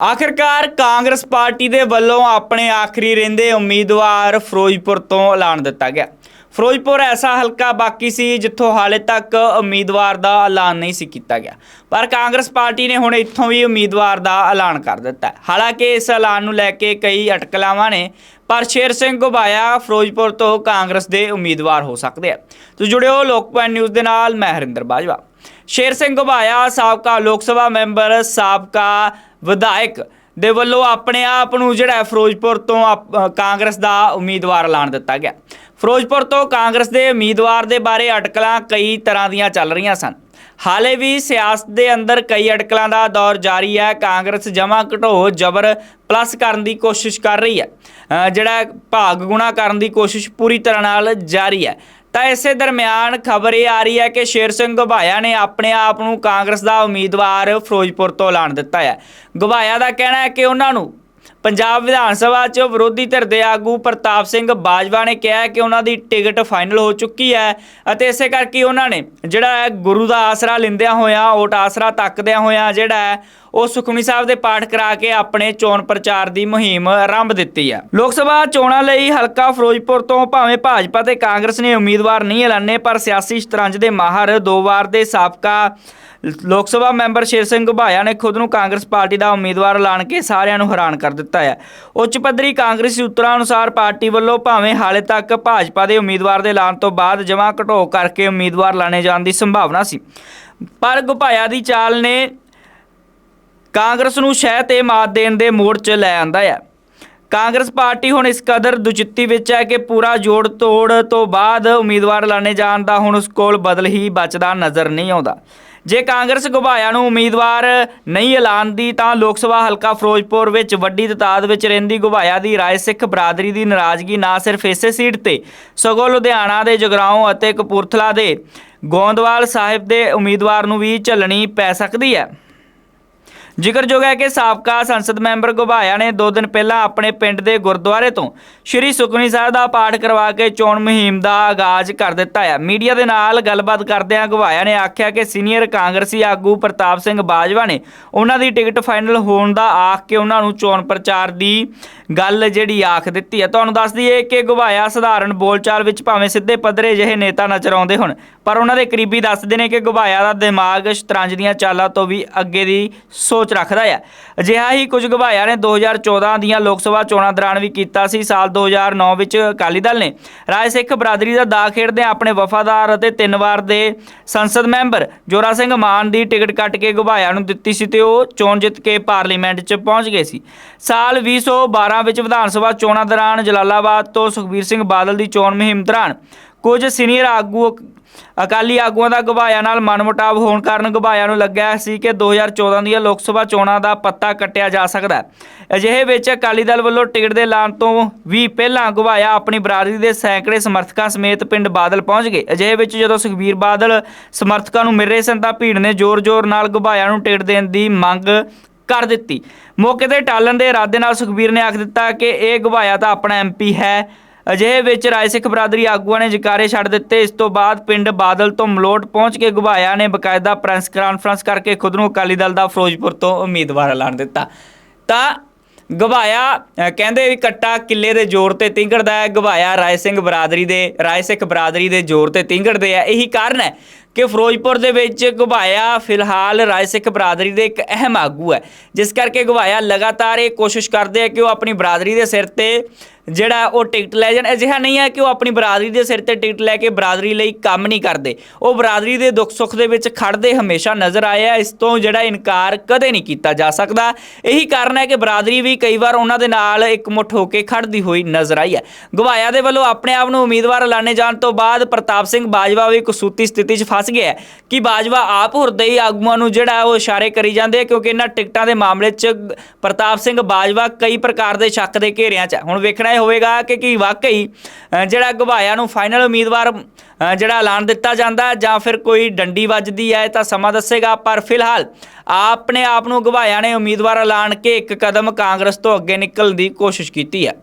ਆਖਿਰਕਾਰ ਕਾਂਗਰਸ ਪਾਰਟੀ ਦੇ ਵੱਲੋਂ ਆਪਣੇ ਆਖਰੀ ਰਹਿੰਦੇ ਉਮੀਦਵਾਰ ਫਿਰੋਜ਼ਪੁਰ ਤੋਂ ਐਲਾਨ ਦਿੱਤਾ ਗਿਆ। ਫਿਰੋਜ਼ਪੁਰ ਐਸਾ ਹਲਕਾ ਬਾਕੀ ਸੀ ਜਿੱਥੋਂ ਹਾਲੇ ਤੱਕ ਉਮੀਦਵਾਰ ਦਾ ਐਲਾਨ ਨਹੀਂ ਸੀ ਕੀਤਾ ਗਿਆ। ਪਰ ਕਾਂਗਰਸ ਪਾਰਟੀ ਨੇ ਹੁਣ ਇੱਥੋਂ ਵੀ ਉਮੀਦਵਾਰ ਦਾ ਐਲਾਨ ਕਰ ਦਿੱਤਾ ਹਾਲਾਂਕਿ ਇਸ ਐਲਾਨ ਨੂੰ ਲੈ ਕੇ ਕਈ ਅਟਕਲਾਵਾਂ ਨੇ, ਪਰ ਸ਼ੇਰ ਸਿੰਘ ਗੁਬਾਇਆ ਫਿਰੋਜ਼ਪੁਰ ਤੋਂ ਕਾਂਗਰਸ ਦੇ ਉਮੀਦਵਾਰ ਹੋ ਸਕਦੇ ਆ। ਤੁਸੀਂ ਜੁੜਿਓ ਲੋਕਪਾਲ ਨਿਊਜ਼ ਦੇ ਨਾਲ, ਮੈਂ ਹਰਿੰਦਰ ਬਾਜਵਾ। ਸ਼ੇਰ ਸਿੰਘ ਘੁਬਾਇਆ, ਸਾਬਕਾ ਲੋਕ ਸਭਾ ਮੈਂਬਰ, ਸਾਬਕਾ ਵਿਧਾਇਕ ਦੇ ਵੱਲੋਂ ਆਪਣੇ ਆਪ ਨੂੰ ਜਿਹੜਾ ਫਿਰੋਜ਼ਪੁਰ ਤੋਂ ਕਾਂਗਰਸ ਦਾ ਉਮੀਦਵਾਰ ਐਲਾਨ ਦਿੱਤਾ ਗਿਆ। ਫਿਰੋਜ਼ਪੁਰ ਤੋਂ ਕਾਂਗਰਸ ਦੇ ਉਮੀਦਵਾਰ ਦੇ ਬਾਰੇ ਅਟਕਲਾਂ ਕਈ ਤਰ੍ਹਾਂ ਦੀਆਂ ਚੱਲ ਰਹੀਆਂ ਸਨ। ਹਾਲੇ ਵੀ ਸਿਆਸਤ ਦੇ ਅੰਦਰ ਕਈ ਅਟਕਲਾਂ ਦਾ ਦੌਰ ਜਾਰੀ ਹੈ। ਕਾਂਗਰਸ ਜਮਾ ਘਟੋ ਜਬਰ ਪਲੱਸ ਕਰਨ ਦੀ ਕੋਸ਼ਿਸ਼ ਕਰ ਰਹੀ ਹੈ। ਜਿਹੜਾ ਭਾਗ ਗੁਣਾ ਕਰਨ ਦੀ ਕੋਸ਼ਿਸ਼ ਪੂਰੀ ਤਰ੍ਹਾਂ ਨਾਲ ਜਾਰੀ ਹੈ। ਤਾਂ ਇਸੇ ਦਰਮਿਆਨ ਖਬਰ ਇਹ ਆ ਰਹੀ ਹੈ ਕਿ ਸ਼ੇਰ ਸਿੰਘ ਘੁਬਾਇਆ ਨੇ ਆਪਣੇ ਆਪ ਨੂੰ ਕਾਂਗਰਸ ਦਾ ਉਮੀਦਵਾਰ ਫਿਰੋਜ਼ਪੁਰ ਤੋਂ ਐਲਾਨ ਦਿੱਤਾ ਹੈ। ਘੁਬਾਇਆ ਦਾ ਕਹਿਣਾ ਹੈ ਕਿ ਉਹਨਾਂ ਨੂੰ ਪੰਜਾਬ ਵਿਧਾਨ ਸਭਾ 'ਚ ਵਿਰੋਧੀ ਧਿਰ ਦੇ ਆਗੂ ਪ੍ਰਤਾਪ ਸਿੰਘ ਬਾਜਵਾ ਨੇ ਕਿਹਾ ਕਿ ਉਹਨਾਂ ਦੀ ਟਿਕਟ ਫਾਈਨਲ ਹੋ ਚੁੱਕੀ ਹੈ ਅਤੇ ਇਸੇ ਕਰਕੇ ਉਹਨਾਂ ਨੇ ਜਿਹੜਾ ਹੈ ਗੁਰੂ ਦਾ ਆਸਰਾ ਲਿੰਦਿਆਂ ਹੋਇਆਂ, ਓਟ ਆਸਰਾ ਤੱਕਦਿਆਂ ਹੋਇਆਂ ਜਿਹੜਾ ਹੈ ਉਹ ਸੁਖਮਨੀ ਸਾਹਿਬ ਦੇ ਪਾਠ ਕਰਾ ਕੇ ਆਪਣੇ ਚੋਣ ਪ੍ਰਚਾਰ ਦੀ ਮੁਹਿੰਮ ਆਰੰਭ ਦਿੱਤੀ ਹੈ। ਲੋਕ ਸਭਾ ਚੋਣਾਂ ਲਈ ਹਲਕਾ ਫਿਰੋਜ਼ਪੁਰ ਤੋਂ ਭਾਵੇਂ ਭਾਜਪਾ ਤੇ ਕਾਂਗਰਸ ਨੇ ਉਮੀਦਵਾਰ ਨਹੀਂ ਐਲਾਨੇ, ਪਰ ਸਿਆਸੀ ਸ਼ਤਰੰਜ ਦੇ ਮਾਹਰ ਦੋ ਵਾਰ ਦੇ ਸਾਬਕਾ ਲੋਕ ਸਭਾ ਮੈਂਬਰ ਸ਼ੇਰ ਸਿੰਘ ਘੁਬਾਇਆ ਨੇ ਖੁਦ ਨੂੰ ਕਾਂਗਰਸ ਪਾਰਟੀ ਦਾ ਉਮੀਦਵਾਰ ਐਲਾਨ ਕੇ ਸਾਰਿਆਂ ਨੂੰ ਹੈਰਾਨ ਕਰ ਦਿੱਤਾ ਹੈ। ਉੱਚ ਪੱਧਰੀ ਕਾਂਗਰਸੀ ਸੂਤਰਾਂ ਅਨੁਸਾਰ ਪਾਰਟੀ ਵੱਲੋਂ ਭਾਵੇਂ ਹਾਲੇ ਤੱਕ ਭਾਜਪਾ ਦੇ ਉਮੀਦਵਾਰ ਦੇ ਐਲਾਨ ਤੋਂ ਬਾਅਦ ਜਮ੍ਹਾਂ ਘਟੋ ਕਰਕੇ ਉਮੀਦਵਾਰ ਲਾਣੇ ਜਾਣ ਦੀ ਸੰਭਾਵਨਾ ਸੀ। ਪਰ ਘੁਬਾਇਆ ਦੀ ਚਾਲ ਨੇ ਕਾਂਗਰਸ ਨੂੰ ਸ਼ਹਿ ਤੇ ਮਾਤ ਦੇਣ ਦੇ ਮੋੜ 'ਚ ਲੈ ਆਂਦਾ ਹੈ। ਕਾਂਗਰਸ ਪਾਰਟੀ ਹੁਣ ਇਸ ਕਦਰ ਦੁਚਿੱਤੀ ਵਿੱਚ ਹੈ ਕਿ ਪੂਰਾ ਜੋੜ ਤੋੜ ਤੋਂ ਬਾਅਦ ਉਮੀਦਵਾਰ ਲਾਣੇ ਜਾਣ ਦਾ ਹੁਣ ਉਸ ਕੋਲ ਬਦਲ ਹੀ ਬਚਦਾ ਨਜ਼ਰ ਨਹੀਂ ਆਉਂਦਾ। ਜੇ ਕਾਂਗਰਸ ਗੁਬਾਇਆ ਨੂੰ ਉਮੀਦਵਾਰ ਨਹੀਂ ਐਲਾਨਦੀ ਤਾਂ ਲੋਕ ਸਭਾ ਹਲਕਾ ਫਿਰੋਜ਼ਪੁਰ ਵਿੱਚ ਵੱਡੀ ਤਦਾਦ ਵਿੱਚ ਰਹਿੰਦੀ ਗੁਬਾਇਆ ਦੀ ਰਾਏ ਸਿੱਖ ਬਰਾਦਰੀ ਦੀ ਨਾਰਾਜ਼ਗੀ, ਨਾ ਸਿਰਫ ਇਸੇ ਸੀਟ ਤੇ, ਸਗੋਂ ਲੁਧਿਆਣਾ ਦੇ ਜਗਰਾਉਂ ਅਤੇ ਕਪੂਰਥਲਾ ਦੇ ਗੋਂਦਵਾਲ ਸਾਹਿਬ ਦੇ ਉਮੀਦਵਾਰ ਨੂੰ ਵੀ ਝੱਲਣੀ ਪੈ ਸਕਦੀ ਹੈ। ਜ਼ਿਕਰਯੋਗ ਹੈ ਕਿ ਸਾਬਕਾ ਸੰਸਦ ਮੈਂਬਰ ਘੁਬਾਇਆ ਨੇ 2 ਦਿਨ ਪਹਿਲਾਂ ਆਪਣੇ ਪਿੰਡ ਦੇ ਗੁਰਦੁਆਰੇ ਤੋਂ। ਸ਼੍ਰੀ ਸੁਖਮਨੀ ਸਾਹਿਬ ਦਾ ਪਾਠ ਕਰਵਾ ਕੇ ਚੋਣ ਮੁਹਿੰਮ ਦਾ ਆਗਾਜ਼ ਕਰ ਦਿੱਤਾ ਹੈ। ਮੀਡੀਆ ਦੇ ਨਾਲ ਗੱਲਬਾਤ ਕਰਦਿਆਂ ਘੁਬਾਇਆ ਨੇ ਆਖਿਆ ਕਿ ਸੀਨੀਅਰ ਕਾਂਗਰਸੀ ਆਗੂ ਪ੍ਰਤਾਪ ਸਿੰਘ ਬਾਜਵਾ ਨੇ ਉਹਨਾਂ ਦੀ ਟਿਕਟ ਫਾਈਨਲ ਹੋਣ ਦਾ ਆਖ ਕੇ ਉਹਨਾਂ ਨੂੰ ਚੋਣ ਪ੍ਰਚਾਰ ਦੀ ਗੱਲ ਜਿਹੜੀ ਆਖ ਦਿੱਤੀ ਹੈ। ਤੁਹਾਨੂੰ ਦੱਸ ਦਈਏ ਕਿ ਘੁਬਾਇਆ ਸਧਾਰਨ ਬੋਲਚਾਲ ਵਿੱਚ ਭਾਵੇਂ ਸਿੱਧੇ ਪੱਧਰੇ ਜਿਹੇ ਨੇਤਾ ਨਜ਼ਰ ਆਉਂਦੇ ਹੁਣ, ਪਰ ਉਹਨਾਂ ਦੇ ਕਰੀਬੀ ਦੱਸਦੇ ਨੇ ਕਿ ਘੁਬਾਇਆ ਦਾ ਦਿਮਾਗ ਸ਼ਤਰੰਜ ਦੀਆਂ ਚਾਲਾਂ ਤੋਂ ਵੀ ਅੱਗੇ ਦੀ ਸੋਚ ਰੱਖਦਾ ਹੈ। ਅਜਿਹਾ ਹੀ ਕੁਝ ਘੁਬਾਇਆ ਨੇ। 2014 ਦੀਆਂ ਲੋਕ ਸਭਾ ਚੋਣਾਂ ਦੌਰਾਨ ਵੀ ਕੀਤਾ ਸੀ। ਸਾਲ 2009 ਵਿੱਚ ਅਕਾਲੀ ਦਲ ਨੇ ਰਾਏ ਸਿੱਖ ਬਰਾਦਰੀ ਦਾ ਦਾ ਖੇਡਦੇ ਆਪਣੇ ਵਫਾਦਾਰ ਅਤੇ ਤਿੰਨ ਵਾਰ ਦੇ ਸੰਸਦ ਮੈਂਬਰ ਜੋਰਾ ਸਿੰਘ ਮਾਨ ਦੀ ਟਿਕਟ ਕੱਟ ਕੇ ਘੁਬਾਇਆ ਨੂੰ ਦਿੱਤੀ ਸੀ ਤੇ ਉਹ ਚੋਣ ਜਿੱਤ ਕੇ ਪਾਰਲੀਮੈਂਟ 'ਚ ਪਹੁੰਚ ਗਏ ਸੀ। ਸਾਲ 2012 ਵਿੱਚ ਵਿਧਾਨ ਸਭਾ ਚੋਣਾਂ ਦੌਰਾਨ ਜਲਾਲਾਬਾਦ ਤੋਂ ਸੁਖਬੀਰ ਸਿੰਘ ਬਾਦਲ ਦੀ ਚੋਣ ਮੁਹਿੰਮ ਦੌਰਾਨ ਕੁਝ ਸੀਨੀਅਰ ਆਗੂ ਅਕਾਲੀ ਆਗੂਆਂ ਦਾ ਘੁਬਾਇਆ ਨਾਲ ਮਨਮੁਟਾਵ ਹੋਣ ਕਾਰਨ ਘੁਬਾਇਆ ਨੂੰ ਲੱਗਿਆ ਸੀ ਕਿ 2014 ਦੀਆਂ ਲੋਕ ਸਭਾ ਚੋਣਾਂ ਦਾ ਪੱਤਾ ਕੱਟਿਆ ਜਾ ਸਕਦਾ ਹੈ। ਅਜਿਹੇ ਵਿੱਚ ਅਕਾਲੀ ਦਲ ਵੱਲੋਂ ਟਿਕਟ ਦੇ ਐਲਾਨ ਤੋਂ ਵੀ ਪਹਿਲਾਂ ਘੁਬਾਇਆ ਆਪਣੀ ਬਰਾਦਰੀ ਦੇ ਸੈਂਕੜੇ ਸਮਰਥਕਾਂ ਸਮੇਤ ਪਿੰਡ ਬਾਦਲ ਪਹੁੰਚ ਗਏ। ਅਜਿਹੇ ਵਿੱਚ ਜਦੋਂ ਸੁਖਬੀਰ ਬਾਦਲ ਸਮਰਥਕਾਂ ਨੂੰ ਮਿਲ ਰਹੇ ਸਨ ਤਾਂ ਭੀੜ ਨੇ ਜ਼ੋਰ-ਜ਼ੋਰ ਨਾਲ ਘੁਬਾਇਆ ਨੂੰ ਟਿਕਟ ਦੇਣ ਦੀ ਮੰਗ ਕਰ ਦਿੱਤੀ। ਮੌਕੇ ਤੇ ਟਾਲਣ ਦੇ ਇਰਾਦੇ ਨਾਲ ਸੁਖਬੀਰ ਨੇ ਆਖ ਦਿੱਤਾ ਕਿ ਇਹ ਘੁਬਾਇਆ ਤਾਂ ਆਪਣਾ ਐਮਪੀ ਹੈ। ਅਜਿਹੇ ਵਿੱਚ ਰਾਏ ਸਿੱਖ ਬਰਾਦਰੀ ਆਗੂਆਂ ਨੇ ਜਕਾਰੇ ਛੱਡ ਦਿੱਤੇ। ਇਸ ਤੋਂ ਬਾਅਦ ਪਿੰਡ ਬਾਦਲ ਤੋਂ ਮਲੋਟ ਪਹੁੰਚ ਕੇ ਗੁਬਾਇਆ ਨੇ ਬਕਾਇਦਾ ਪ੍ਰੈਸ ਕਾਨਫਰੰਸ ਕਰਕੇ ਖੁਦ ਨੂੰ ਅਕਾਲੀ ਦਲ ਦਾ ਫਿਰੋਜ਼ਪੁਰ ਤੋਂ ਉਮੀਦਵਾਰ ਐਲਾਨ ਦਿੱਤਾ। ਤਾਂ ਗਵਾਇਆ ਕਹਿੰਦੇ ਵੀ ਕੱਟਾ ਕਿੱਲੇ ਦੇ ਜ਼ੋਰ ਤੇ ਤਿੰਗੜਦਾ ਹੈ। ਗਵਾਇਆ ਰਾਏ ਸਿੰਘ ਬਰਾਦਰੀ ਦੇ ਰਾਏ ਸਿੱਖ ਬਰਾਦਰੀ ਦੇ ਜ਼ੋਰ ਤੇ ਤਿੰਗੜਦੇ ਆ ਇਹੀ ਕਾਰਨ ਹੈ ਕਿ ਫਿਰੋਜ਼ਪੁਰ ਦੇ ਵਿੱਚ ਗਵਾਇਆ ਫਿਲਹਾਲ ਰਾਏ ਸਿੱਖ ਬਰਾਦਰੀ ਦੇ ਇੱਕ ਅਹਿਮ ਆਗੂ ਹੈ। ਜਿਸ ਕਰਕੇ ਗਵਾਇਆ ਲਗਾਤਾਰ ਇਹ ਕੋਸ਼ਿਸ਼ ਕਰਦੇ ਆ ਕਿ ਉਹ ਆਪਣੀ ਬਰਾਦਰੀ ਦੇ ਸਿਰ ਤੇ ਜਿਹੜਾ ਉਹ ਟਿਕਟ ਲੈ ਜਾਣ। ਅਜਿਹਾ ਨਹੀਂ ਹੈ ਕਿ ਉਹ ਆਪਣੀ ਬਰਾਦਰੀ ਦੇ ਸਿਰ ਤੇ ਟਿਕਟ ਲੈ ਕੇ ਬਰਾਦਰੀ ਲਈ ਕੰਮ ਨਹੀਂ ਕਰਦੇ। ਉਹ ਬਰਾਦਰੀ ਦੇ ਦੁੱਖ ਸੁੱਖ ਦੇ ਵਿੱਚ ਖੜਦੇ ਹਮੇਸ਼ਾ ਨਜ਼ਰ ਆਏ ਆ ਇਸ ਤੋਂ ਜਿਹੜਾ ਇਨਕਾਰ ਕਦੇ ਨਹੀਂ ਕੀਤਾ ਜਾ ਸਕਦਾ। ਇਹੀ ਕਾਰਨ ਹੈ ਕਿ ਬਰਾਦਰੀ ਵੀ ਕਈ ਵਾਰ ਉਹਨਾਂ ਦੇ ਨਾਲ ਇਕਮੁੱਠ ਹੋ ਕੇ ਖੜਦੀ ਹੋਈ ਨਜ਼ਰ ਆਈ ਹੈ। ਗਵਾਇਆ ਦੇ ਵੱਲੋਂ ਆਪਣੇ ਆਪ ਨੂੰ ਉਮੀਦਵਾਰ ਐਲਾਨੇ ਜਾਣ ਤੋਂ ਬਾਅਦ ਪ੍ਰਤਾਪ ਸਿੰਘ ਬਾਜਵਾ ਵੀ ਕਸੂਤੀ ਸਥਿਤੀ 'ਚ ਫਸ ਗਿਆ ਕਿ ਬਾਜਵਾ ਆਪ ਹੁਰਦਈ ਆਗੂਆਂ ਨੂੰ ਜਿਹੜਾ ਉਹ ਇਸ਼ਾਰੇ ਕਰੀ ਜਾਂਦੇ ਕਿਉਂਕਿ ਇਹਨਾਂ ਟਿਕਟਾਂ ਦੇ ਮਾਮਲੇ 'ਚ ਪ੍ਰਤਾਪ ਸਿੰਘ ਬਾਜਵਾ ਕਈ ਪ੍ਰਕਾਰ ਦੇ ਸ਼ੱਕ ਦੇ ਘੇਰਿਆਂ 'ਚ ਹੈ। ਹੁਣ ਵੇਖਣਾ ਇਹ ਹੋਵੇਗਾ ਕਿ ਕੀ ਵਾਕਈ ਜਿਹੜਾ ਗਵਾਇਆ ਨੂੰ ਫਾਈਨਲ ਉਮੀਦਵਾਰ ਜਿਹੜਾ ਐਲਾਨ ਦਿੱਤਾ ਜਾਂਦਾ ਜਾਂ ਫਿਰ ਕੋਈ ਡੰਡੀ ਵੱਜਦੀ ਹੈ ਤਾਂ ਸਮਾਂ ਦੱਸੇਗਾ, ਪਰ ਫਿਲਹਾਲ ਆਪਣੇ ਆਪ ਨੂੰ ਗਵਾਇਆ ਨੇ ਉਮੀਦਵਾਰ ਐਲਾਨ ਕੇ ਇੱਕ ਕਦਮ ਕਾਂਗਰਸ ਤੋਂ ਅੱਗੇ ਨਿਕਲਣ ਦੀ ਕੋਸ਼ਿਸ਼ ਕੀਤੀ ਹੈ।